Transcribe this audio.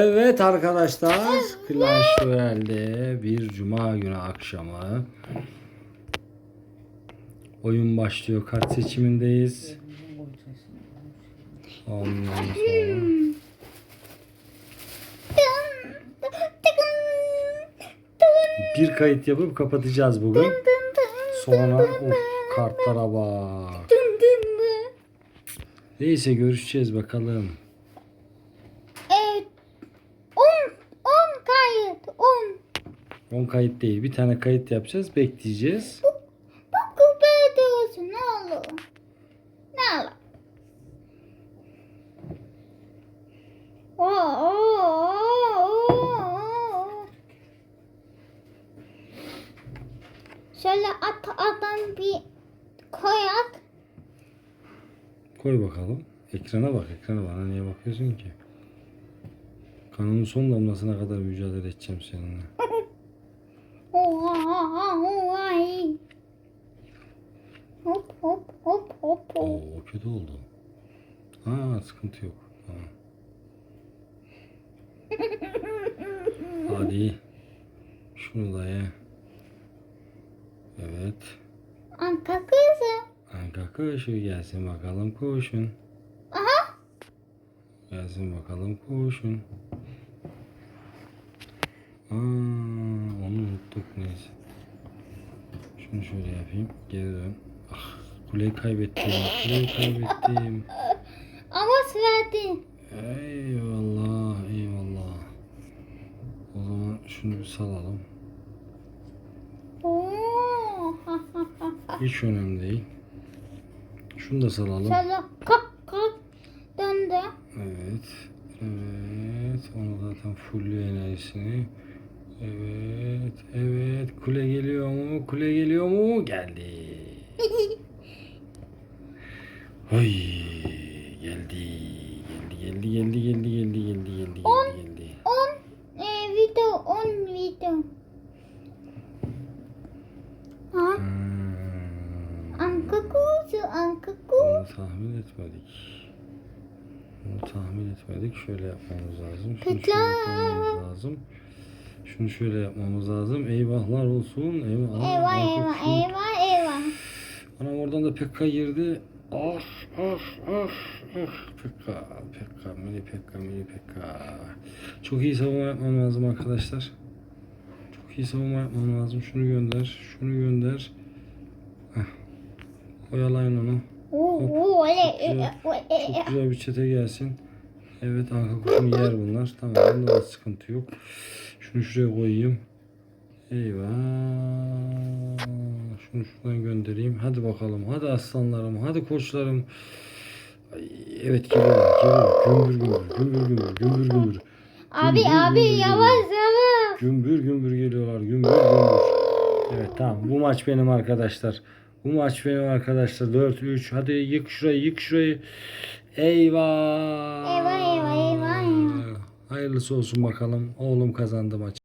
Evet arkadaşlar Clash Royale'de bir cuma günü akşamı oyun başlıyor. Kart seçimindeyiz. Ondan sonra bir kayıt yapıp kapatacağız bugün. Sonra of kartlara bak. Neyse görüşeceğiz bakalım. Evet. 10 10 kayıt. 10. 10 kayıt değil. Bir tane kayıt yapacağız. Bekleyeceğiz. Bu kupaya olsun ne olur. Ne olur. Oo, oo, oo. Şöyle at adam bir koyak. Koy bakalım. Ekrana bak. Ekrana bana niye bakıyorsun ki? Kanımın son damlasına kadar mücadele edeceğim seninle. Hop hop hop. Oo kötü oldu. Ha sıkıntı yok. Tamam. Hadi. Şunu da ye. Evet. Anka kızı. Anka kuşu gelsin bakalım kuşun. Aha. Gelsin bakalım kuşun. Aa, onu unuttuk neyse. Şunu şöyle yapayım. Geri dön. Kuleyi kaybettim. Kuleyi kaybettim. Ama verdi. Eyvallah, eyvallah. O zaman şunu bir salalım. Oo. Hiç önemli değil. Şunu da salalım. Şöyle kalk kalk döndü. Evet. Evet. Onu zaten fullüyor enerjisini. Evet. Evet. Kule geliyor mu? Kule geliyor mu? Geldi. Ay geldi. Geldi geldi geldi geldi geldi geldi geldi On. geldi geldi. 10 e, video 10 video. Ha, Hmm. anka kuzu anka kuzu. Bunu tahmin etmedik. Bunu tahmin etmedik. Şöyle yapmamız lazım. Şunu şöyle yapmamız lazım. Şunu şöyle yapmamız lazım. Eyvahlar olsun. Eyvah. Eyvah eyvah eyvah eyvah. Anam oradan da Pekka girdi. Ah ah ah ah. Pekka, Pekka, mini Pekka, mini Pekka. Çok iyi savunma yapmam lazım arkadaşlar. Çok iyi savunma yapmam lazım. Şunu gönder, şunu gönder. Heh. Oyalayın onu. Oo, oo, öyle, güzel. öyle, öyle. Çok güzel bir çete gelsin. Evet arka kuşunu yer bunlar. Tamam bunda da sıkıntı yok. Şunu şuraya koyayım. Eyvah. Şunu şuradan göndereyim. Hadi bakalım. Hadi aslanlarım. Hadi koçlarım. Ay, evet geliyorlar. Geliyor. Gümbür gümbür. Gümbür gümbür. Gümbür gümbür. Abi Gümbür abi gümbür yavaş yavaş. Gümbür gümbür geliyorlar. Gümbür gümbür. Evet tamam. Bu maç benim arkadaşlar. Bu maç benim arkadaşlar. 4-3. Hadi yık şurayı yık şurayı. Eyvah. Eyvah, eyvah, eyvah, eyvah. Hayırlısı olsun bakalım. Oğlum kazandı maçı.